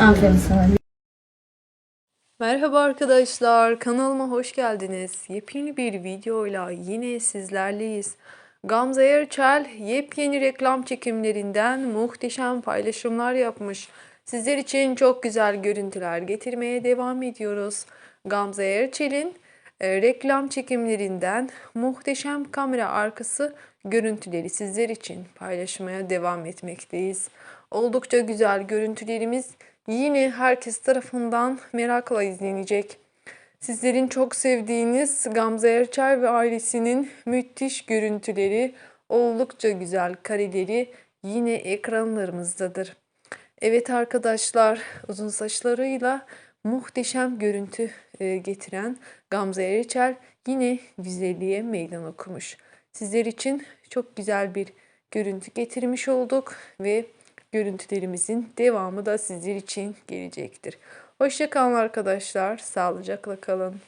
Aferin sana. Merhaba arkadaşlar, kanalıma hoş geldiniz. Yepyeni bir videoyla yine sizlerleyiz. Gamze Erçel yepyeni reklam çekimlerinden muhteşem paylaşımlar yapmış. Sizler için çok güzel görüntüler getirmeye devam ediyoruz. Gamze Erçel'in reklam çekimlerinden muhteşem kamera arkası görüntüleri sizler için paylaşmaya devam etmekteyiz. Oldukça güzel görüntülerimiz yine herkes tarafından merakla izlenecek. Sizlerin çok sevdiğiniz Gamze Erçel ve ailesinin müthiş görüntüleri, oldukça güzel kareleri yine ekranlarımızdadır. Evet arkadaşlar, uzun saçlarıyla muhteşem görüntü e, getiren Gamze Erçel yine güzelliğe meydan okumuş. Sizler için çok güzel bir görüntü getirmiş olduk ve görüntülerimizin devamı da sizler için gelecektir. Hoşçakalın arkadaşlar, sağlıcakla kalın.